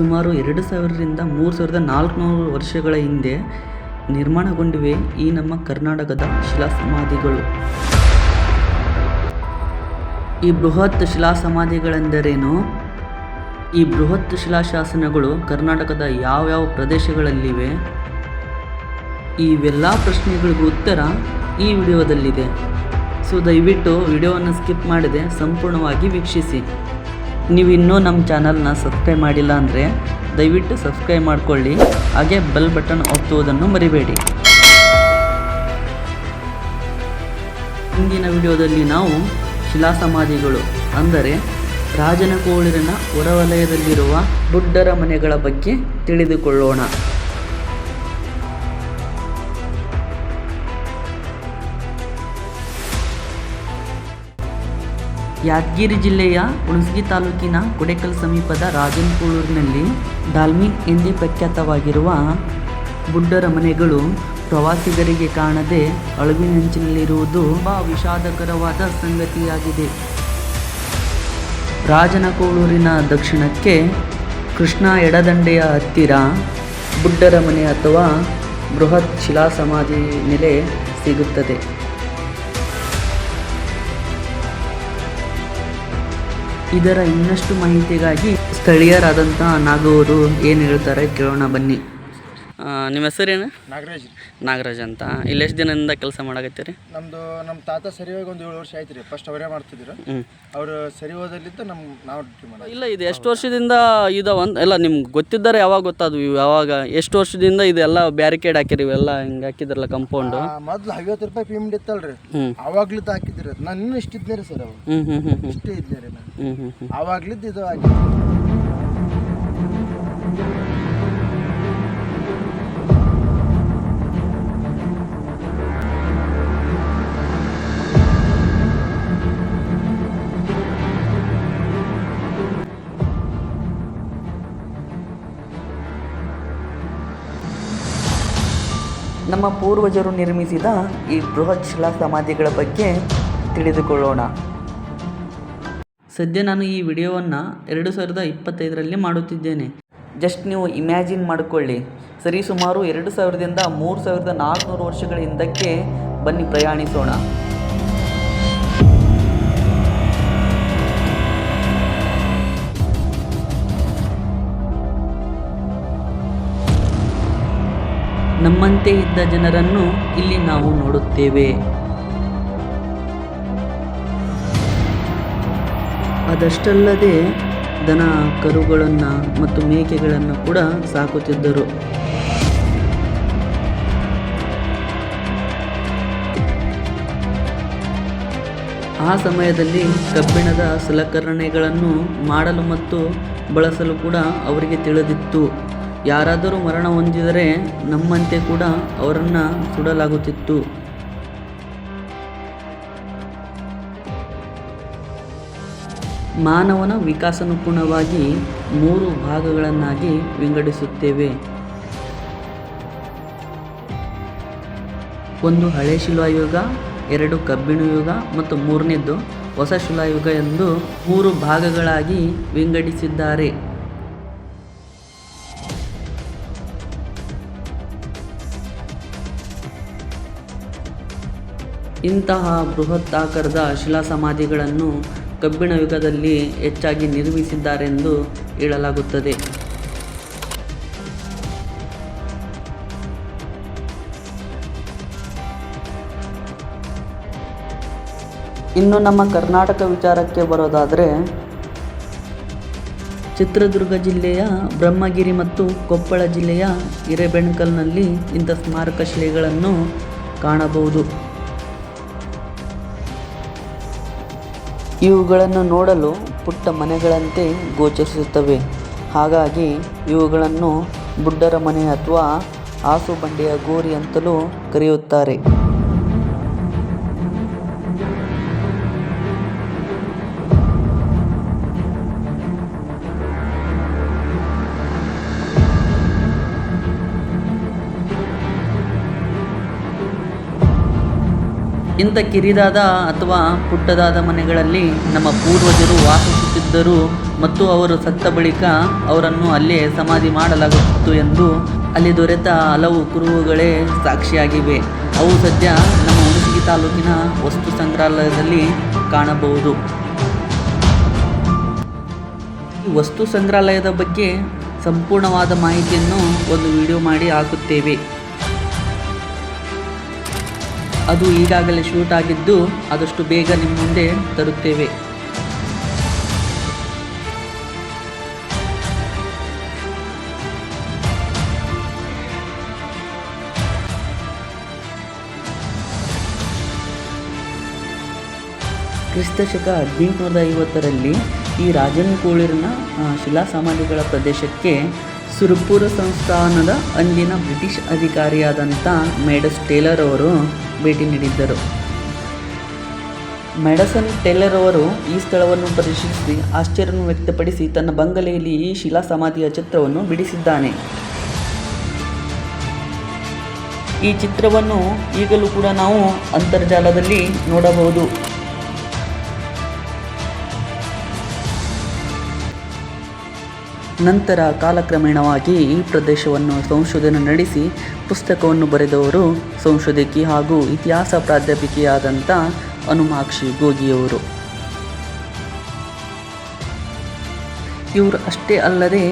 ಸುಮಾರು ಎರಡು ಸಾವಿರದಿಂದ ಮೂರು ಸಾವಿರದ ನಾಲ್ಕುನೂರು ವರ್ಷಗಳ ಹಿಂದೆ ನಿರ್ಮಾಣಗೊಂಡಿವೆ ಈ ನಮ್ಮ ಕರ್ನಾಟಕದ ಶಿಲಾ ಸಮಾಧಿಗಳು ಈ ಬೃಹತ್ ಶಿಲಾ ಸಮಾಧಿಗಳೆಂದರೇನು ಈ ಬೃಹತ್ ಶಿಲಾಶಾಸನಗಳು ಕರ್ನಾಟಕದ ಯಾವ್ಯಾವ ಪ್ರದೇಶಗಳಲ್ಲಿವೆ? ಇವೆಲ್ಲ ಪ್ರಶ್ನೆಗಳಿಗೂ ಉತ್ತರ ಈ ವಿಡಿಯೋದಲ್ಲಿದೆ. ಸೊ ದಯವಿಟ್ಟು ವಿಡಿಯೋವನ್ನು ಸ್ಕಿಪ್ ಮಾಡದೆ ಸಂಪೂರ್ಣವಾಗಿ ವೀಕ್ಷಿಸಿ. ನೀವು ಇನ್ನೂ ನಮ್ಮ ಚಾನಲ್ನ ಸಬ್ಸ್ಕ್ರೈಬ್ ಮಾಡಿಲ್ಲ ಅಂದರೆ ದಯವಿಟ್ಟು ಸಬ್ಸ್ಕ್ರೈಬ್ ಮಾಡಿಕೊಳ್ಳಿ. ಹಾಗೆ ಬೆಲ್ ಬಟನ್ ಒತ್ತುವುದನ್ನು ಮರಿಬೇಡಿ. ಇಂದಿನ ವಿಡಿಯೋದಲ್ಲಿ ನಾವು ಶಿಲಾ ಸಮಾಧಿಗಳು ಅಂದರೆ ರಾಜನಕೋಳಿರನ ಹೊರವಲಯದಲ್ಲಿರುವ ಬುಡ್ಡರ ಮನೆಗಳ ಬಗ್ಗೆ ತಿಳಿದುಕೊಳ್ಳೋಣ. ಯಾದಗಿರಿ ಜಿಲ್ಲೆಯ ಹುಣಸಗಿ ತಾಲೂಕಿನ ಗುಡೇಕಲ್ ಸಮೀಪದ ರಾಜನಕೂಳೂರಿನಲ್ಲಿ ಡಾಲ್ಮಿಕ್ ಎಂದೇ ಪ್ರಖ್ಯಾತವಾಗಿರುವ ಬುಡ್ಡರ ಮನೆಗಳು ಪ್ರವಾಸಿಗರಿಗೆ ಕಾಣದೆ ಅಳುವಿನಂಚಿನಲ್ಲಿರುವುದು ತುಂಬ ವಿಷಾದಕರವಾದ ಸಂಗತಿಯಾಗಿದೆ. ರಾಜನಕೋಳೂರಿನ ದಕ್ಷಿಣಕ್ಕೆ ಕೃಷ್ಣ ಎಡದಂಡೆಯ ಹತ್ತಿರ ಬುಡ್ಡರ ಮನೆ ಅಥವಾ ಬೃಹತ್ ಶಿಲಾ ಸಮಾಧಿ ನೆಲೆ ಸಿಗುತ್ತದೆ. ಇದರ ಇನ್ನಷ್ಟು ಮಾಹಿತಿಗಾಗಿ ಸ್ಥಳೀಯರಾದಂತಹ ನಾಗವರು ಏನು ಹೇಳ್ತಾರೆ ಕೇಳೋಣ ಬನ್ನಿ. ನಿಮ್ಮ ಹೆಸರೇನು? ನಾಗರಾಜ್. ನಾಗರಾಜ್ ಅಂತ. ಇಲ್ಲಿ ಎಷ್ಟು ದಿನದಿಂದ ಕೆಲಸ ಮಾಡಾಕತ್ತೀರಿ? ನಮ್ಮದು ನಮ್ಮ ತಾತ ಸರಿ ಹೋಗಿ ಒಂದು ಏಳು ವರ್ಷ ಆಯ್ತು ರೀ ಫಸ್ಟ್ ಅವರೇ ಮಾಡ್ತಿದ್ರು. ಅವರು ಸರಿ ಹೋದಲ್ಲಿದ್ದ ನಮ್ಮ ನಾವು ಡ್ಯೂಟಿ ಮಾಡೋದು ಇಲ್ಲ ಇದು ಎಷ್ಟು ವರ್ಷದಿಂದ ಇದು ಒಂದು ಎಲ್ಲ ನಿಮ್ಗೆ ಗೊತ್ತಿದ್ದಾರೆ ಯಾವಾಗ ಗೊತ್ತಾದ್ವು ಇವು ಯಾವಾಗ ಎಷ್ಟು ವರ್ಷದಿಂದ ಇದೆಲ್ಲ ಬ್ಯಾರಿಕೇಡ್ ಹಾಕಿರಿ ಇವೆಲ್ಲ ಹಿಂಗೆ ಹಾಕಿದ್ರಲ್ಲ ಕಂಪೌಂಡು ಮೊದ್ಲು ಐವತ್ತು ರೂಪಾಯಿ ಪೇಮೆಂಟ್ ಇತ್ತಲ್ರಿ. ರೀ ಅವಾಗ್ಲಿದ್ದು ಹಾಕಿದ್ರಿ ನಾನು ಇನ್ನೂ ಇಷ್ಟಿದ್ದೆ ರೀ ಸರ್ ಅವರು. ಇಷ್ಟೇ ಇದ್ದೆ ರೀ ನಾನು. ಹ್ಞೂ ಹ್ಞೂ ಹ್ಞೂ ಅವಾಗ್ಲಿದ್ದು ಇದು ಆಗಿತ್ತು ನಮ್ಮ ಪೂರ್ವಜರು ನಿರ್ಮಿಸಿದ ಈ ಬೃಹತ್ ಶಿಲಾ ಸಮಾಧಿಗಳ ಬಗ್ಗೆ ತಿಳಿದುಕೊಳ್ಳೋಣ. ಸದ್ಯ ನಾನು ಈ ವಿಡಿಯೋವನ್ನು ಎರಡು ಸಾವಿರದ ಇಪ್ಪತ್ತೈದರಲ್ಲಿ ಮಾಡುತ್ತಿದ್ದೇನೆ. ಜಸ್ಟ್ ನೀವು ಇಮ್ಯಾಜಿನ್ ಮಾಡಿಕೊಳ್ಳಿ. ಸರಿ ಸುಮಾರು ಎರಡು ಸಾವಿರದಿಂದ ಮೂರು ಸಾವಿರದ ನಾಲ್ಕುನೂರು ವರ್ಷಗಳ ಹಿಂದಕ್ಕೆ ಬನ್ನಿ ಪ್ರಯಾಣಿಸೋಣ. ನಮ್ಮಂತೆ ಇದ್ದ ಜನರನ್ನು ಇಲ್ಲಿ ನಾವು ನೋಡುತ್ತೇವೆ. ಅದಷ್ಟಲ್ಲದೆ ದನ, ಕರುಗಳನ್ನು ಮತ್ತು ಮೇಕೆಗಳನ್ನು ಕೂಡ ಸಾಕುತ್ತಿದ್ದರು. ಆ ಸಮಯದಲ್ಲಿ ಕಬ್ಬಿಣದ ಸಲಕರಣೆಗಳನ್ನು ಮಾಡಲು ಮತ್ತು ಬಳಸಲು ಕೂಡ ಅವರಿಗೆ ತಿಳಿದಿತ್ತು. ಯಾರಾದರೂ ಮರಣ ಹೊಂದಿದರೆ ನಮ್ಮಂತೆ ಕೂಡ ಅವರನ್ನು ಸುಡಲಾಗುತ್ತಿತ್ತು. ಮಾನವನ ವಿಕಾಸಾನುಗುಣವಾಗಿ ಮೂರು ಭಾಗಗಳನ್ನಾಗಿ ವಿಂಗಡಿಸುತ್ತೇವೆ. ಒಂದು ಹಳೆ ಶಿಲಾಯುಗ, ಎರಡು ಕಬ್ಬಿಣ ಯುಗ ಮತ್ತು ಮೂರನೇದು ಹೊಸ ಶಿಲಾಯುಗ ಎಂದು ಮೂರು ಭಾಗಗಳಾಗಿ ವಿಂಗಡಿಸಿದ್ದಾರೆ. ಇಂತಹ ಬೃಹತ್ ಆಕಾರದ ಶಿಲಾ ಸಮಾಧಿಗಳನ್ನು ಕಬ್ಬಿಣ ಯುಗದಲ್ಲಿ ಹೆಚ್ಚಾಗಿ ನಿರ್ಮಿಸಿದ್ದಾರೆಂದು ಹೇಳಲಾಗುತ್ತದೆ. ಇನ್ನು ನಮ್ಮ ಕರ್ನಾಟಕ ವಿಚಾರಕ್ಕೆ ಬರೋದಾದರೆ, ಚಿತ್ರದುರ್ಗ ಜಿಲ್ಲೆಯ ಬ್ರಹ್ಮಗಿರಿ ಮತ್ತು ಕೊಪ್ಪಳ ಜಿಲ್ಲೆಯ ಹಿರೇಬೆಣಕಲ್ನಲ್ಲಿ ಇಂಥ ಸ್ಮಾರಕ ಶಿಲೆಗಳನ್ನು ಕಾಣಬಹುದು. ಇವುಗಳನ್ನು ನೋಡಲು ಪುಟ್ಟ ಮನೆಗಳಂತೆ ಗೋಚರಿಸುತ್ತವೆ. ಹಾಗಾಗಿ ಇವುಗಳನ್ನು ಬುಡ್ಡರ ಮನೆ ಅಥವಾ ಆಸು ಬಂಡೆಯ ಗೋರಿ ಅಂತಲೂ ಕರೆಯುತ್ತಾರೆ. ಇಂಥ ಕಿರಿದಾದ ಅಥವಾ ಪುಟ್ಟದಾದ ಮನೆಗಳಲ್ಲಿ ನಮ್ಮ ಪೂರ್ವಜರು ವಾಸಿಸುತ್ತಿದ್ದರು ಮತ್ತು ಅವರು ಸತ್ತ ಬಳಿಕ ಅವರನ್ನು ಅಲ್ಲೇ ಸಮಾಧಿ ಮಾಡಲಾಗುತ್ತಿತ್ತು ಎಂದು ಅಲ್ಲಿ ದೊರೆತ ಹಲವು ಕುರುಹುಗಳೇ ಸಾಕ್ಷಿಯಾಗಿವೆ. ಅವು ಸದ್ಯ ನಮ್ಮ ಹುಣಸಗಿ ತಾಲೂಕಿನ ವಸ್ತು ಸಂಗ್ರಹಾಲಯದಲ್ಲಿ ಕಾಣಬಹುದು. ಈ ವಸ್ತು ಸಂಗ್ರಹಾಲಯದ ಬಗ್ಗೆ ಸಂಪೂರ್ಣವಾದ ಮಾಹಿತಿಯನ್ನು ಒಂದು ವಿಡಿಯೋ ಮಾಡಿ ಹಾಕುತ್ತೇವೆ. ಅದು ಈಗಾಗಲೇ ಶೂಟ್ ಆಗಿದ್ದು ಆದಷ್ಟು ಬೇಗ ನಿಮ್ಮ ಮುಂದೆ ತರುತ್ತೇವೆ. ಕ್ರಿಸ್ತಶಕ ಹದಿನೆಂಟುನೂರ ಐವತ್ತರಲ್ಲಿ ಈ ರಾಜನ್ ಕೋಳಿರನ ಶಿಲಾ ಪ್ರದೇಶಕ್ಕೆ ಸುರ್ಪುರ ಸಂಸ್ಥಾನದ ಅಂದಿನ ಬ್ರಿಟಿಷ್ ಅಧಿಕಾರಿಯಾದಂಥ ಮೇಡಸ್ ಟೇಲರ್ ಅವರು ಭೇಟಿ ನೀಡಿದ್ದರು. ಮೆಡಸನ್ ಟೇಲರ್ ಅವರು ಈ ಸ್ಥಳವನ್ನು ಪರಿಶೀಲಿಸಿ ಆಶ್ಚರ್ಯವನ್ನು ವ್ಯಕ್ತಪಡಿಸಿ ತನ್ನ ಬಂಗಲೆಯಲ್ಲಿ ಈ ಶಿಲಾ ಸಮಾಧಿಯ ಚಿತ್ರವನ್ನು ಬಿಡಿಸಿದ್ದಾನೆ. ಈ ಚಿತ್ರವನ್ನು ಈಗಲೂ ಕೂಡ ನಾವು ಅಂತರ್ಜಾಲದಲ್ಲಿ ನೋಡಬಹುದು. ನಂತರ ಕಾಲಕ್ರಮೇಣವಾಗಿ ಈ ಪ್ರದೇಶವನ್ನು ಸಂಶೋಧನೆ ನಡೆಸಿ ಪುಸ್ತಕವನ್ನು ಬರೆದವರು ಸಂಶೋಧಕಿ ಹಾಗೂ ಇತಿಹಾಸ ಪ್ರಾಧ್ಯಾಪಿಕೆಯಾದಂಥ ಅನುಮಾಕ್ಷಿ ಗೋಗಿಯವರು. ಇವರು ಅಷ್ಟೇ ಅಲ್ಲದೆ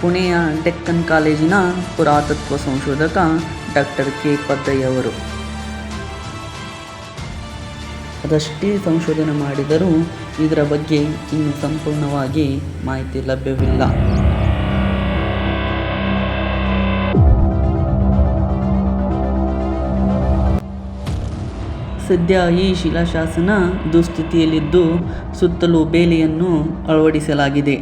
ಪುಣೆಯ ಡೆಕ್ಕನ್ ಕಾಲೇಜಿನ ಪುರಾತತ್ವ ಸಂಶೋಧಕ ಡಾಕ್ಟರ್ ಕೆ ಪದ್ದಯ್ಯವರು ಅದಷ್ಟೇ ಸಂಶೋಧನೆ ಮಾಡಿದರೂ ಇದರ ಬಗ್ಗೆ ಇನ್ನು ಸಂಪೂರ್ಣವಾಗಿ ಮಾಹಿತಿ ಲಭ್ಯವಿಲ್ಲ. ಸದ್ಯ ಈ ಶಿಲಾಶಾಸನ ದುಸ್ಥಿತಿಯಲ್ಲಿದ್ದು ಸುತ್ತಲೂ ಬೇಲಿಯನ್ನು ಅಳವಡಿಸಲಾಗಿದೆ.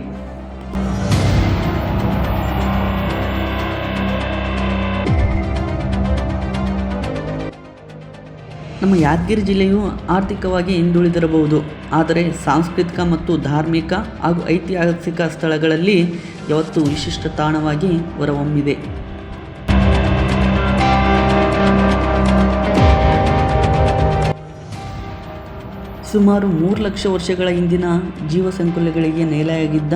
ನಮ್ಮ ಯಾದಗಿರಿ ಜಿಲ್ಲೆಯು ಆರ್ಥಿಕವಾಗಿ ಹಿಂದುಳಿದಿರಬಹುದು, ಆದರೆ ಸಾಂಸ್ಕೃತಿಕ ಮತ್ತು ಧಾರ್ಮಿಕ ಹಾಗೂ ಐತಿಹಾಸಿಕ ಸ್ಥಳಗಳಲ್ಲಿ ಯಾವತ್ತೂ ವಿಶಿಷ್ಟ ತಾಣವಾಗಿ ಹೊರಹೊಮ್ಮಿದೆ. ಸುಮಾರು ಮೂರು ಲಕ್ಷ ವರ್ಷಗಳ ಹಿಂದಿನ ಜೀವ ಸಂಕುಲಗಳಿಗೆ ನೆಲೆಯಾಗಿದ್ದ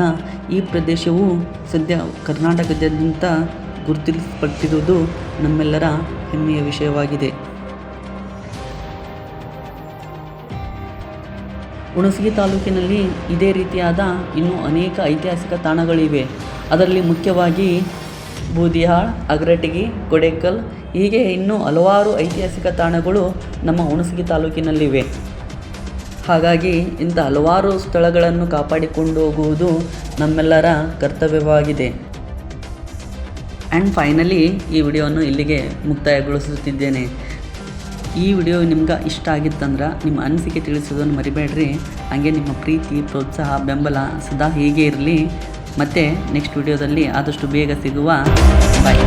ಈ ಪ್ರದೇಶವು ಸದ್ಯ ಕರ್ನಾಟಕದಾದ್ಯಂತ ಗುರುತಿಸಲ್ಪಟ್ಟಿರುವುದು ನಮ್ಮೆಲ್ಲರ ಹೆಮ್ಮೆಯ ವಿಷಯವಾಗಿದೆ. ಹುಣಸಗಿ ತಾಲೂಕಿನಲ್ಲಿ ಇದೇ ರೀತಿಯಾದ ಇನ್ನೂ ಅನೇಕ ಐತಿಹಾಸಿಕ ತಾಣಗಳಿವೆ. ಅದರಲ್ಲಿ ಮುಖ್ಯವಾಗಿ ಬೂದಿಹಾಳ್, ಅಗ್ರಟಗಿ, ಕೊಡೇಕಲ್ ಹೀಗೆ ಇನ್ನೂ ಹಲವಾರು ಐತಿಹಾಸಿಕ ತಾಣಗಳು ನಮ್ಮ ಹುಣಸಗಿ ತಾಲೂಕಿನಲ್ಲಿವೆ. ಹಾಗಾಗಿ ಇಂಥ ಹಲವಾರು ಸ್ಥಳಗಳನ್ನು ಕಾಪಾಡಿಕೊಂಡು ಹೋಗುವುದು ನಮ್ಮೆಲ್ಲರ ಕರ್ತವ್ಯವಾಗಿದೆ. ಆ್ಯಂಡ್ ಫೈನಲಿ ಈ ವಿಡಿಯೋವನ್ನು ಇಲ್ಲಿಗೆ ಮುಕ್ತಾಯಗೊಳಿಸುತ್ತಿದ್ದೇನೆ. ಈ ವಿಡಿಯೋ ನಿಮ್ಗೆ ಇಷ್ಟ ಆಗಿತ್ತಂದ್ರೆ ನಿಮ್ಮ ಅನಿಸಿಕೆ ತಿಳಿಸೋದನ್ನು ಮರಿಬೇಡ್ರಿ. ಹಾಗೆ ನಿಮ್ಮ ಪ್ರೀತಿ, ಪ್ರೋತ್ಸಾಹ, ಬೆಂಬಲ ಸದಾ ಹೀಗೆ ಇರಲಿ. ಮತ್ತು ನೆಕ್ಸ್ಟ್ ವಿಡಿಯೋದಲ್ಲಿ ಆದಷ್ಟು ಬೇಗ ಸಿಗುವ. ಬಾಯ್